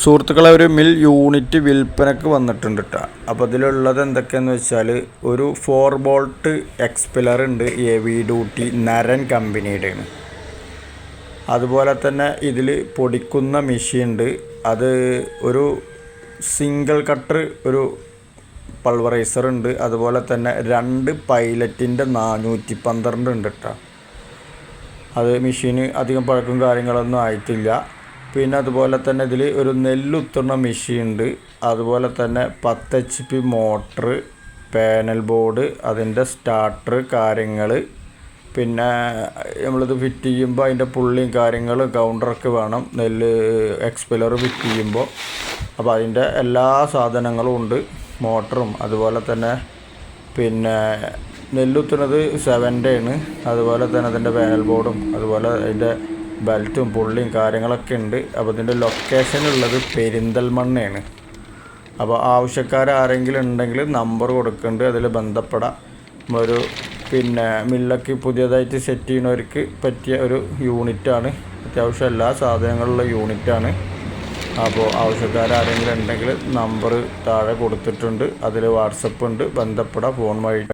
സുഹൃത്തുക്കളെ ഒരു mill unit വിൽപ്പനക്ക് വന്നിട്ടുണ്ട് കേട്ടോ അപ്പോൾ ഇതിലുള്ളത് എന്തൊക്കെയെന്ന് വെച്ചാൽ ഒരു ഫോർ ബോൾട്ട് എക്സ്പിലർ ഉണ്ട് എ വി ഡ്യൂട്ടി നരൻ കമ്പനിയുടെയാണ് അതുപോലെ തന്നെ ഇതിൽ പൊടിക്കുന്ന മെഷീൻ ഉണ്ട്. അത് ഒരു സിംഗിൾ കട്ടർ ഒരു പൾവറൈസർ ഉണ്ട്. അതുപോലെ തന്നെ രണ്ട് പൈലറ്റിന്റെ നാനൂറ്റി പന്ത്രണ്ട് ഉണ്ട് കേട്ടോ അത് മെഷീന് അധികം പഴക്കും കാര്യങ്ങളൊന്നും ആയിട്ടില്ല. പിന്നെ അതുപോലെ തന്നെ ഇതിൽ ഒരു നെല്ലുത്തുന്ന മെഷീൻ ഉണ്ട് അതുപോലെ തന്നെ പത്ത് H P motor panel board അതിന്റെ സ്റ്റാർട്ടർ കാര്യങ്ങൾ പിന്നെ നമ്മളിത് ഫിറ്റ് ചെയ്യുമ്പോൾ അതിന്റെ പുള്ളിയും കാര്യങ്ങളും കൗണ്ടറൊക്കെ വേണം. നെല്ല് എക്സ്പെലർ ഫിറ്റ് ചെയ്യുമ്പോൾ. അപ്പോൾ അതിന്റെ എല്ലാ സാധനങ്ങളും ഉണ്ട്. മോട്ടറും. അതുപോലെ തന്നെ പിന്നെ നെല്ലുത്തുന്നത് സെവന്റെ ആണ് അതുപോലെ തന്നെ അതിന്റെ പാനൽ ബോർഡും. അതുപോലെ അതിന്റെ ബെൽറ്റും പുള്ളിയും കാര്യങ്ങളൊക്കെ ഉണ്ട്. അപ്പോൾ ഇതിന്റെ ലൊക്കേഷൻ ഉള്ളത് പെരിന്തൽമണ്ണയാണ്. അപ്പോൾ ആവശ്യക്കാർ ആരെങ്കിലും ഉണ്ടെങ്കിൽ നമ്പർ കൊടുക്കുന്നുണ്ട് അതിൽ ബന്ധപ്പെടാം. ഒരു പിന്നെ മില്ലക്ക് പുതിയതായിട്ട് സെറ്റ് ചെയ്യുന്നവർക്ക് പറ്റിയ ഒരു യൂണിറ്റാണ് അത്യാവശ്യം എല്ലാ സാധനങ്ങളുള്ള യൂണിറ്റാണ് അപ്പോൾ ആവശ്യക്കാർ ആരെങ്കിലും ഉണ്ടെങ്കിൽ നമ്പർ താഴെ കൊടുത്തിട്ടുണ്ട്. അതിൽ വാട്സപ്പ് ഉണ്ട്. ബന്ധപ്പെടാം. ഫോൺ വഴി